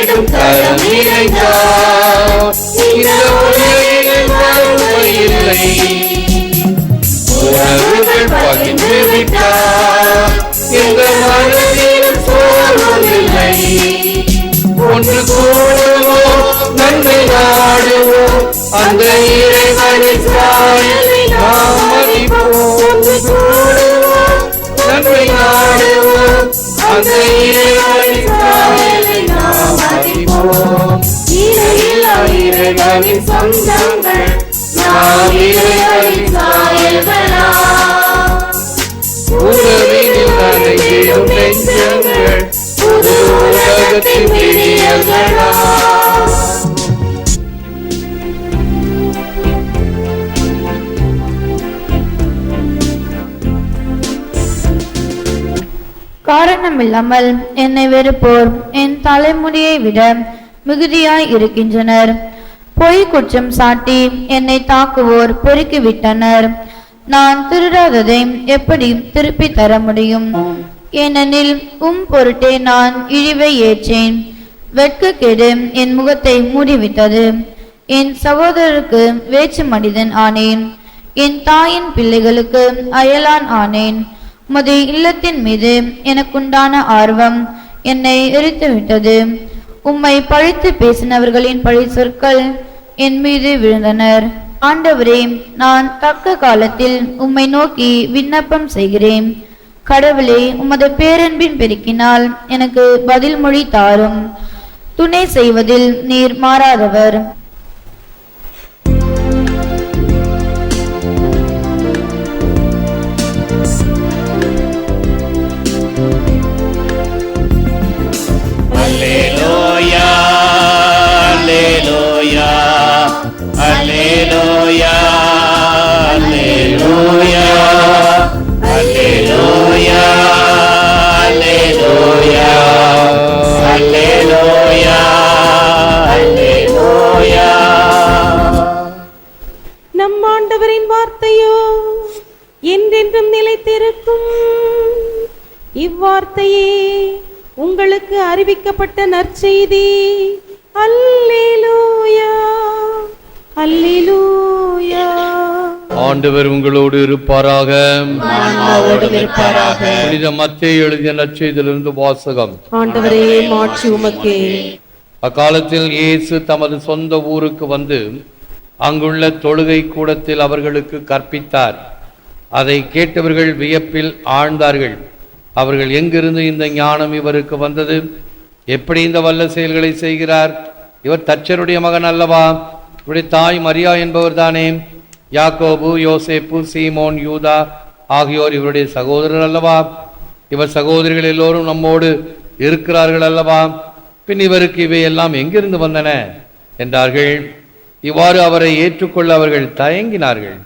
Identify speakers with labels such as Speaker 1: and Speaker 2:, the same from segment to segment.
Speaker 1: கரம் இணைந்தார் இந்த உலகில் வறுமை இல்லை உறவுகள் பகிர்ந்து விட்டார் ஒன்று கூடுவோம் நன்மை நாடுவோம் அந்த இறைவனின் சாயலை நாம் மதிப்போம். ஒன்று கூடுவோம் நன்மை நாடுவோம் அந்த மதிப்போம்
Speaker 2: இறையில்லா இறைவனின் சொந்தங்கள் நாம் இறைவனின் சாயல்களா
Speaker 1: உறவினில் நனைந்திடும் நெஞ்சங்கள் புது உலகத்தின் விடியல்களா?
Speaker 3: காரணமில்லாமல் என்னை வெறுப்போர். என் தலைமுடியை விட மிகுதியாய் இருக்கின்றனர். பொய் குற்றம் சாட்டி என்னை தாக்குவோர் பொறுக்கிவிட்டனர் நான் திருடாததை எப்படி திருப்பி தர முடியும்? ஏனெனில் உம் பொருட்டே நான் இழிவை ஏற்றேன். வெட்கக்கேடு என் முகத்தை மூடிவிட்டது. என் சகோதரருக்கு வேற்று மனிதன் ஆனேன். என் தாயின் பிள்ளைகளுக்கு அயலான் ஆனேன். உமது இல்லத்தின் மீது எனக்குண்டான ஆர்வம் என்னை எரித்துவிட்டது. உம்மை பழித்து பேசினவர்களின் பழி சொற்கள் என் மீது விழுந்தனர். ஆண்டவரே நான் தக்க காலத்தில் உம்மை நோக்கி விண்ணப்பம் செய்கிறேன். கடவுளே உமது பேரன்பின் பெருக்கினால் எனக்கு பதில் மொழி தாரும். துணை செய்வதில் நீர் மாறாதவர்.
Speaker 1: அல்லேலூயா அல்லேலூயா அல்லேலூயா அல்லேலூயா அல்லேலூயா அல்லேலூயா
Speaker 4: நம் ஆண்டவரின் வார்த்தையோ என்றென்றும் நிலைத்திருக்கும். இவ்வார்த்தையே உங்களுக்கு அறிவிக்கப்பட்ட நற்செய்தி.
Speaker 1: ஆண்டவர் உங்களோடு இருப்பாராக. புனித மத்திய எழுதிய நற்செய்தியிலிருந்து வாசகம்.
Speaker 4: ஆண்டவரே மாட்சி உமக்கே.
Speaker 1: அக்காலத்தில் இயேசு தமது சொந்த ஊருக்கு வந்து அங்குள்ள தொழுகை கூடத்தில் அவர்களுக்கு கற்பித்தார். அதை கேட்டவர்கள் வியப்பில் ஆழ்ந்தார்கள். அவர்கள் எங்கிருந்து இந்த ஞானம் இவருக்கு வந்தது? எப்படி இந்த வல்ல செயல்களை செய்கிறார்? இவர் தச்சருடைய மகன் அல்லவா? இவருடைய தாய் மரியா என்பவர் தானே யாக்கோபு யோசேப்பு சீமோன் யூதா ஆகியோர் இவருடைய சகோதரர் அல்லவா? இவர் சகோதரிகள் எல்லோரும் நம்மோடு இருக்கிறார்கள் அல்லவா? பின் இவருக்கு இவை எல்லாம் எங்கிருந்து வந்தன? என்றார்கள். இவ்வாறு அவரை ஏற்றுக்கொள்ள அவர்கள் தயங்கினார்கள்.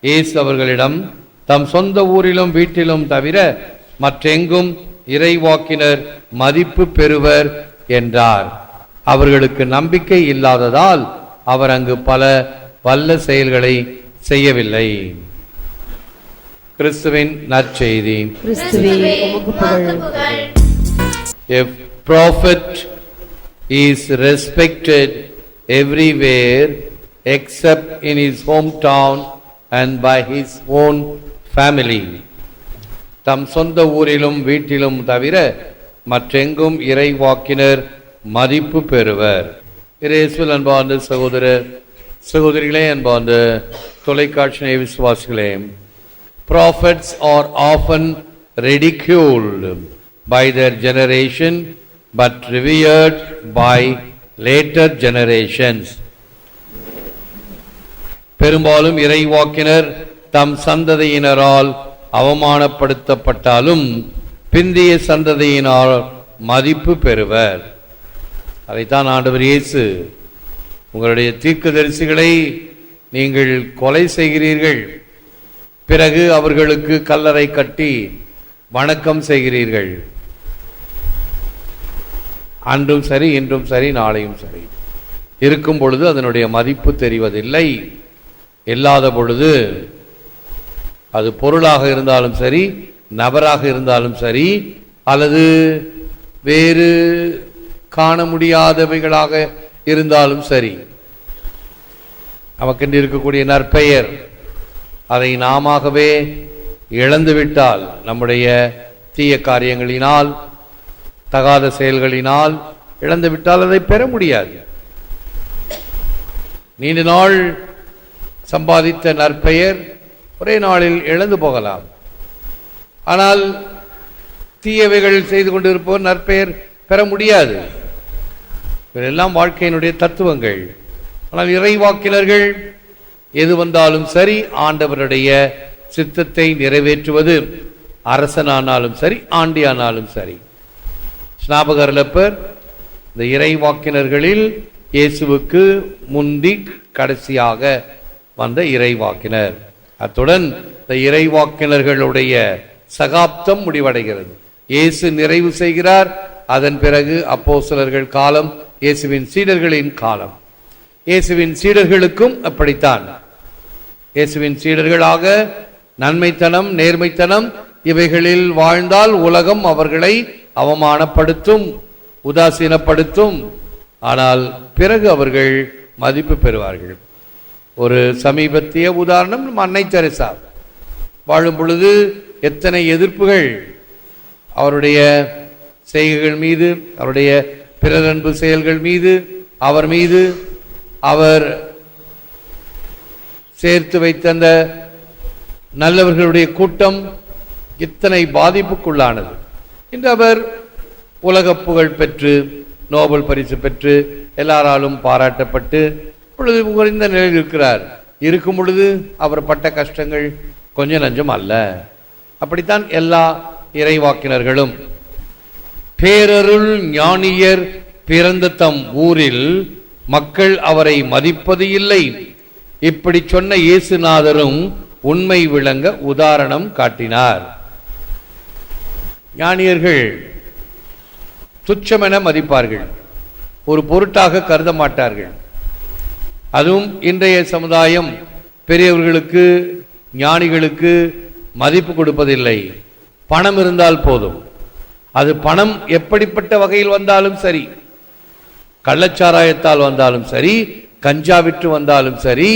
Speaker 1: இயேசு அவர்களிடம் தம் சொந்த ஊரிலும் வீட்டிலும் தவிர மற்றெங்கும் இறைவாக்கினர் மதிப்பு பெறுவர் என்றார். அவர்களுக்கு நம்பிக்கை இல்லாததால் அவர் அங்கு பல வல்ல செயல்களை செய்யவில்லை. கிறிஸ்துவின் நற்செய்தி.
Speaker 4: F
Speaker 1: prophet is respected everywhere except in his home town and by his own family தம் சொந்த ஊரிலும் வீட்டிலும் தவிர மற்றெங்கும் இறைவாக்கினர் மதிப்பு பெறுவர். இரேசுவல் அன்பார்ந்த சகோதர சகோதரிகளே அன்பார்ந்த தொலைக்காட்சி நேய விசுவாசிகளே prophets are often ridiculed by their generation but revered by later generations பெரும்பாலும் இறைவாக்கினர் தம் சந்ததியினரால் அவமானப்படுத்தப்பட்டாலும் பிந்திய சந்ததியினால் மதிப்பு பெறுவர். அதைத்தான் ஆண்டவர் இயேசு உங்களுடைய தீர்க்கதரிசிகளை நீங்கள் கொலை செய்கிறீர்கள். பிறகு அவர்களுக்கு கல்லறை கட்டி வணக்கம் செய்கிறீர்கள். அன்றும் சரி இன்றும் சரி நாளையும் சரி. இருக்கும் பொழுது அதனுடைய மதிப்பு தெரிவதில்லை. இல்லாத பொழுது அது பொருளாக இருந்தாலும் சரி நபராக இருந்தாலும் சரி அல்லது வேறு காண முடியாதவைகளாக இருந்தாலும் சரி. நமக்கென்று இருக்கக்கூடிய நற்பெயர் அதை நாமாகவே இழந்துவிட்டால் நம்முடைய தீய காரியங்களினால் தகாத செயல்களினால் இழந்துவிட்டால் அதை பெற முடியாது. நீண்ட நாள் சம்பாதித்த நற்பெயர் ஒரே நாளில் இழந்து போகலாம். ஆனால் தீயவைகள் செய்து கொண்டிருப்போர் நற்பெயர் பெற முடியாது. இவையெல்லாம் வாழ்க்கையினுடைய தத்துவங்கள். ஆனால் இறைவாக்கினர்கள் எது வந்தாலும் சரி ஆண்டவருடைய சித்தத்தை நிறைவேற்றுவது. அரசனானாலும் சரி ஆண்டியானாலும் சரி. ஸ்நாபகர்லப்பர் இந்த இறைவாக்கினர்களில் இயேசுவுக்கு முந்தி கடைசியாக வந்த இறைவாக்கினர். அத்துடன் இந்த இறைவாக்கினர்களுடைய சகாப்தம் முடிவடைகிறது. இயேசு நிறைவு செய்கிறார். அதன் பிறகு அப்போஸ்தலர்கள் காலம் இயேசுவின் சீடர்களின் காலம். இயேசுவின் சீடர்களுக்கும் அப்படித்தான். இயேசுவின் சீடர்களாக நன்மைத்தனம் நேர்மைத்தனம் இவைகளில் வாழ்ந்தால் உலகம் அவர்களை அவமானப்படுத்தும் உதாசீனப்படுத்தும். ஆனால் பிறகு அவர்கள் மதிப்பு பெறுவார்கள். ஒரு சமீபத்திய உதாரணம் நம்ம அன்னை தெரசா. வாழும் பொழுது எத்தனை எதிர்ப்புகள். அவருடைய செய்கைகள் மீது அவருடைய பிறரன்பு செயல்கள் மீது அவர் மீது அவர் சேர்த்து வைத்த அந்த நல்லவர்களுடைய கூட்டம் இத்தனை பாதிப்புக்குள்ளானது. இன்று அவர் உலக புகழ் பெற்று நோபல் பரிசு பெற்று எல்லாராலும் பாராட்டப்பட்டு பொழுது குறைந்த நிலையில் இருக்கிறார். இருக்கும் பொழுது அவர் பட்ட கஷ்டங்கள் கொஞ்சம் நஞ்சம் அல்ல. அப்படித்தான் எல்லா இறைவாக்கினர்களும் பேரருள் ஞானியர் பிறந்த தம் ஊரில் மக்கள் அவரை மதிப்பது இல்லை. இப்படி சொன்ன இயேசுநாதரும் உண்மை விளங்க உதாரணம் காட்டினார். ஞானியர்கள் துச்சமென மதிப்பார்கள். ஒரு பொருட்டாக கருத மாட்டார்கள். அதுவும் இன்றைய சமுதாயம் பெரியவர்களுக்கு ஞானிகளுக்கு மதிப்பு கொடுப்பதில்லை. பணம் இருந்தால் போதும். அது பணம் எப்படிப்பட்ட வகையில் வந்தாலும் சரி கள்ளச்சாராயத்தால் வந்தாலும் சரி கஞ்சா விற்று வந்தாலும் சரி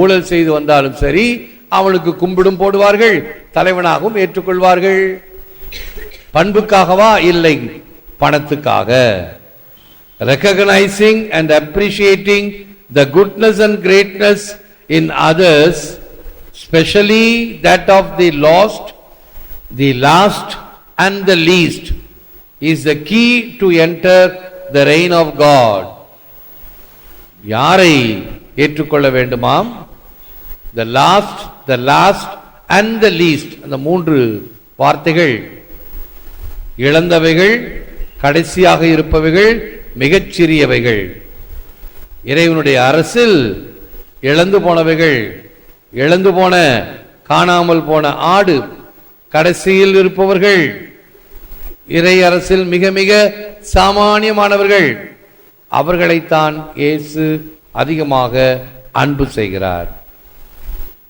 Speaker 1: ஊழல் செய்து வந்தாலும் சரி அவனுக்கு கும்பிடும் போடுவார்கள் தலைவனாகவும் ஏற்றுக்கொள்வார்கள். பண்புக்காகவா? இல்லை பணத்துக்காக. Recognizing and appreciating the goodness and greatness in others specially that of the last the last and the least is the key to enter the reign of God யாரை ஏற்றுக்கொள்ள வேண்டுமாம்? The last the last and the least அந்த மூன்று வார்த்தைகள். இழந்தவைகள் கடைசியாக இருப்பவைகள் மிகச்சிறியவைகள். இறைவனுடைய அரசில் இழந்து போனவைகள் இழந்து போன காணாமல் போன ஆடு கடைசியில் இருப்பவர்கள் இறை அரசில் மிக மிக சாமானியமானவர்கள். அவர்களைத்தான் இயேசு அதிகமாக அன்பு செய்கிறார்.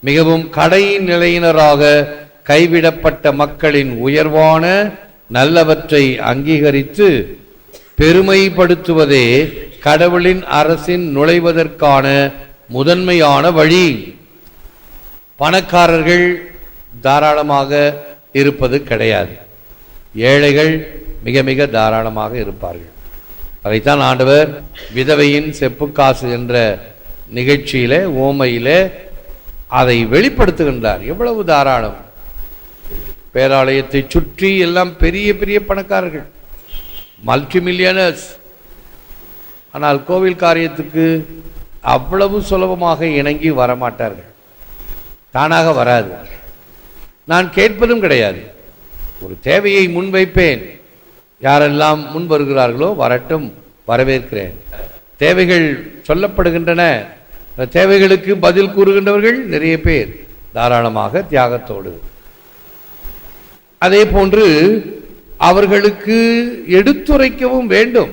Speaker 1: மிகவும் கடையின் நிலையினராக கைவிடப்பட்ட மக்களின் உயர்வான நல்லவற்றை அங்கீகரித்து பெருமைப்படுத்துவதே கடவுளின் அரசின் நுழைவதற்கான முதன்மையான வழி. பணக்காரர்கள் தாராளமாக இருப்பது கிடையாது. ஏழைகள் மிக மிக தாராளமாக இருப்பார்கள். அதைத்தான் ஆண்டவர் விதவையின் செப்புக்காசு என்ற நிகழ்ச்சியில ஓமையிலே அதை வெளிப்படுத்துகின்றார். எவ்வளவு தாராளம். பேராலயத்தை சுற்றி எல்லாம் பெரிய பெரிய பணக்காரர்கள். மல்டி மில்லியனர்ஸ் ஆனால் கோவில் காரியத்துக்கு அவ்வளவு சுலபமாக இணங்கி வரமாட்டார்கள். தானாக வராது. நான் கேட்பதும் கிடையாது. ஒரு தேவையை முன்வைப்பேன். யாரெல்லாம் முன் வருகிறார்களோ வரட்டும் வரவேற்கிறேன். தேவைகள் சொல்லப்படுகின்றன. தேவைகளுக்கு பதில் கூறுகின்றவர்கள் நிறைய பேர் தாராளமாக தியாகத்தோடு. அதே போன்று அவர்களுக்கு எடுத்துரைக்கவும் வேண்டும்.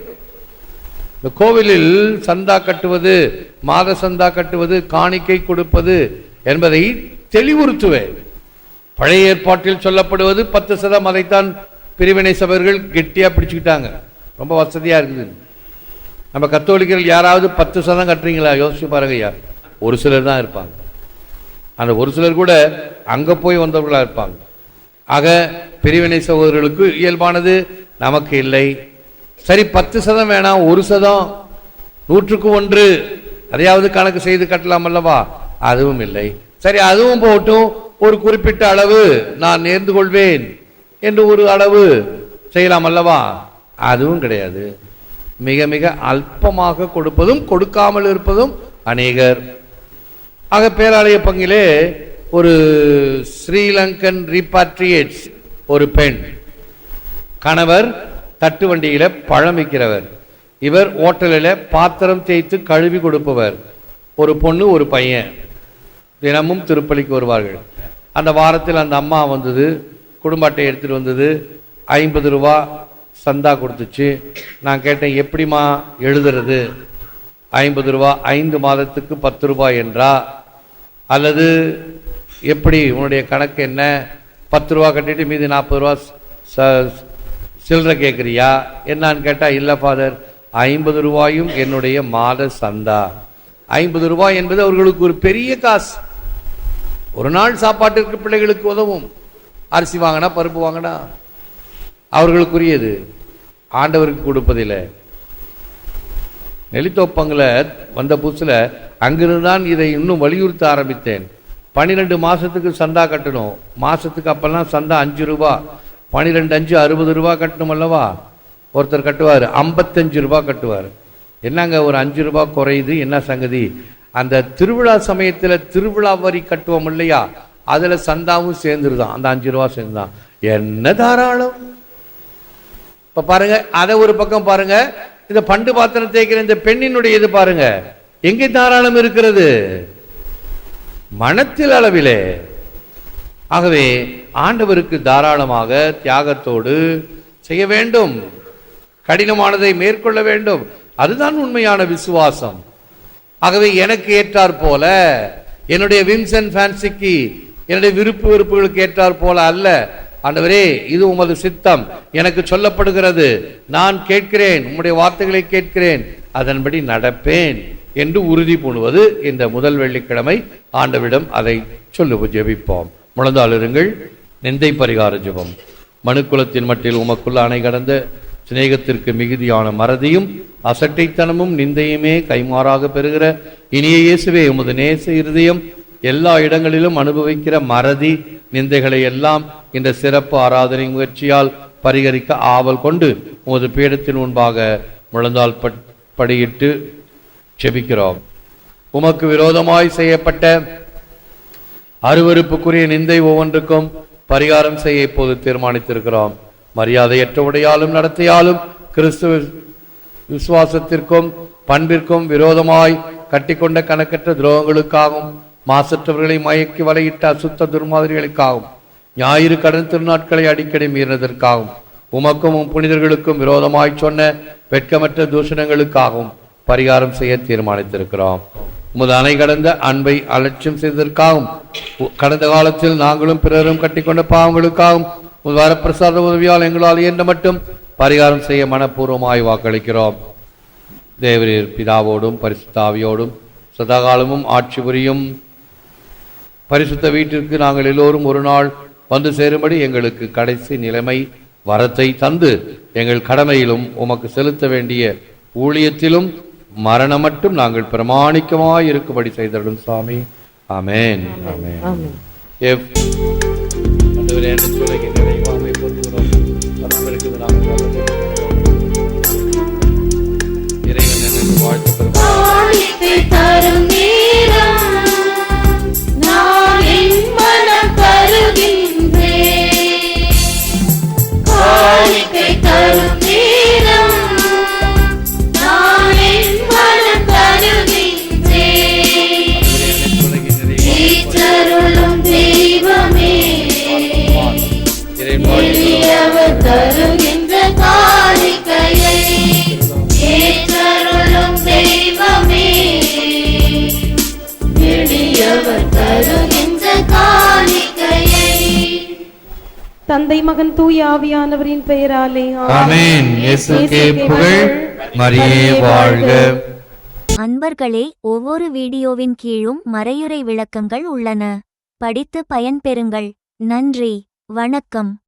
Speaker 1: இந்த கோவிலில் சந்தா கட்டுவது மாத சந்தா கட்டுவது காணிக்கை கொடுப்பது என்பதை தெளிவுறுத்துவேன். பழைய ஏற்பாட்டில் சொல்லப்படுவது பத்து சதம் அதைத்தான் பிரிவினை சபைகள் கெட்டியாக பிடிச்சிக்கிட்டாங்க. ரொம்ப வசதியாக இருக்குது. நம்ம கத்தோலிக்கர்கள் யாராவது பத்து சதம் கட்டுறீங்களா? யோசிச்சு பாருங்க ஐயா. ஒரு சிலர் தான் இருப்பாங்க. அந்த ஒரு சிலர் கூட அங்கே போய் வந்தவர்களாக இருப்பாங்க. ஆக பிரிவினை சகோதரர்களுக்கு இயல்பானது நமக்கு இல்லை. சரி பத்து சதம் வேணாம் ஒரு சதம் நூற்றுக்கு ஒன்று அதையாவது கணக்கு செய்து கட்டலாம் அல்லவா? அதுவும் இல்லை. சரி அதுவும் போட்டும் ஒரு குறிப்பிட்ட அளவு நான் நேர்ந்து கொள்வேன் என்று ஒரு அளவு செய்யலாம் அல்லவா? அதுவும் கிடையாது. மிக மிக அல்பமாக கொடுப்பதும் கொடுக்காமல் இருப்பதும் அநேகர். ஆக பேராலய பங்கிலே ஒரு ஸ்ரீலங்கன் ரீபாட்ரியேட்ஸ் ஒரு பெண். கணவர் தட்டு வண்டியில் பழம் இவர் ஓட்டலில் பாத்திரம் தேய்த்து கழுவி கொடுப்பவர். ஒரு பொண்ணு ஒரு பையன். தினமும் திருப்பலிக்கு வருவார்கள். அந்த வாரத்தில் அந்த அம்மா வந்தது குடும்ப அட்டை எடுத்துகிட்டு வந்தது ஐம்பது ரூபா சந்தா கொடுத்துச்சு. நான் கேட்டேன் எப்படிம்மா எழுதுறது? ஐம்பது ரூபா ஐந்து மாதத்துக்கு பத்து ரூபாய் என்றா? அல்லது எப்படி உன்னுடைய கணக்கு என்ன? பத்து ரூபா கட்டிட்டு மீதி நாற்பது ரூபா ச- சில்லறை கேட்குறியா என்னான்னு கேட்டால் இல்லை ஃபாதர். ஐம்பது ரூபாயும் என்னுடைய மாத சந்தா. ஐம்பது ரூபாய் என்பது அவர்களுக்கு ஒரு பெரிய காசு. ஒரு நாள் சாப்பாட்டிற்கு பிள்ளைகளுக்கு உதவும். அரிசி வாங்கினா பருப்பு வாங்கினா. அவர்களுக்குரியது. ஆண்டவருக்கு கொடுப்பதில்லை. நெல்லித்தோப்பங்கில் வந்த புதுசில் அங்கிருந்து தான் இதை இன்னும் வலியுறுத்த ஆரம்பித்தேன். பன்னிரெண்டு மாதத்துக்கு சந்தா கட்டணும். மாதத்துக்கு அப்போல்லாம் சந்தா அஞ்சு ரூபா. பன்னிரெண்டு அஞ்சு அறுபது ரூபா கட்டணும் அல்லவா? ஒருத்தர் கட்டுவார் ஐம்பத்தஞ்சு ரூபா கட்டுவார். என்னங்க ஒரு அஞ்சு ரூபா குறையுது? என்ன சங்கதி? அந்த திருவிழா சமயத்தில் திருவிழா வரி கட்டுவோம் இல்லையா? அதில் சந்தாவும் சேர்ந்துருதான். அந்த அஞ்சு ரூபா சேர்ந்துதான் என்ன தாராளம்? இப்போ பாருங்க அதை ஒரு பக்கம் பாருங்க. இந்த பண்டு பாத்திரம் தேய்க்கிற இந்த பெண்ணினுடைய இது பாருங்க. எங்கே தாராளம் இருக்கிறது? மனத்தில் அளவிலே. ஆகவே ஆண்டவருக்கு தாராளமாக தியாகத்தோடு செய்ய வேண்டும். கடினமானதை மேற்கொள்ள வேண்டும். அதுதான் உண்மையான விசுவாசம். ஆகவே எனக்கு ஏற்றார் போல என்னுடைய விம்ஸ் அண்ட் ஃபேன்சிக்கு என்னுடைய விருப்பு வெறுப்புகளுக்கு ஏற்றார் போல அல்ல. ஆண்டவரே இது உமது சித்தம். எனக்கு சொல்லப்படுகிறது நான் கேட்கிறேன் உம்முடைய வார்த்தைகளை கேட்கிறேன் அதன்படி நடப்பேன் என்று உறுதி பூணுவது இந்த முதல் வெள்ளிக்கிழமை. ஆண்டவிடம் அதை சொல்லு ஜெபிப்போம். முழந்தாளிருங்கள் நிந்தை பரிகார ஜெபம். மனுக்குலத்தின் மட்டில் உமக்குள்ள அணை கடந்த சிநேகத்திற்கு மிகுதியான மறதியும் அசட்டைத்தனமும் நிந்தையுமே கைமாறாக பெறுகிற இனிய இயேசுவே உமது நேச இருதயம் எல்லா இடங்களிலும் அனுபவிக்கிற மறதி நிந்தைகளை எல்லாம் இந்த சிறப்பு ஆராதனை முயற்சியால் பரிகரிக்க ஆவல் கொண்டு உமது பீடத்தின் முன்பாக முழந்தால் பட்- படியிட்டு செபிக்கிறோம். உமக்கு விரோதமாய் செய்யப்பட்ட அருவருப்புக்குரிய நிந்தை ஒவ்வொன்றுக்கும் பரிகாரம் செய்ய இப்போது தீர்மானித்திருக்கிறோம். மரியாதையற்ற உடையாலும் நடத்தையாலும் கிறிஸ்துவ விசுவாசத்திற்கும் பண்பிற்கும் விரோதமாய் கட்டிக்கொண்ட கணக்கற்ற துரோகங்களுக்காகவும் மாசற்றவர்களை மயக்கி வலையிட்ட அசுத்த துர்மாதிரிகளுக்காகவும் ஞாயிறு கடன் திருநாட்களை அடிக்கடி மீறினதற்காகவும் உமக்கும் உம் புனிதர்களுக்கும் விரோதமாய் சொன்ன வெட்கமற்ற தூஷணங்களுக்காகவும் பரிகாரம் செய்ய தீர்மானித்திருக்கிறோம். உமது அணை கடந்த அன்பை அலட்சியம் செய்ததற்காகவும் கடந்த காலத்தில் நாங்களும் பிறரும் கட்டிக்கொண்ட பாவங்களுக்காகவும் உமது வரப்பிரசாத உதவியால் எங்களால் இயன்ற மட்டும் பரிகாரம் செய்ய மனப்பூர்வமாய் வாக்களிக்கிறோம். தேவரீர் பிதாவோடும் பரிசுத்தாவியோடும் சதாகாலமும் ஆட்சி புரியும். பரிசுத்த வீட்டிற்கு நாங்கள் எல்லோரும் ஒரு நாள் வந்து சேரும்படி எங்களுக்கு கடைசி நிலைமை வரத்தை தந்து எங்கள் கடமையிலும் உமக்கு செலுத்த வேண்டிய ஊழியத்திலும் மரணம் மட்டும் நாங்கள் பிரமாணிக்கமாய் இருக்கும்படி செய்தடும் சுவாமி ஆமென். ஆமென்.
Speaker 2: எளியவர் தருகின்ற காணிக்கையை ஏற்றருளும் தெய்வமே. எளியவர் தருகின்ற காணிக்கையை
Speaker 4: தந்தை மகன் தூய ஆவியானவரின் பெயராலே
Speaker 1: ஆமென். இயேசுவுக்கே புகழ். மரியே வாழ்க.
Speaker 5: அன்பர்களே ஒவ்வொரு வீடியோவின் கீழும் மறையுறை விளக்கங்கள் உள்ளன. படித்து பயன்பெறுங்கள். நன்றி. வணக்கம்.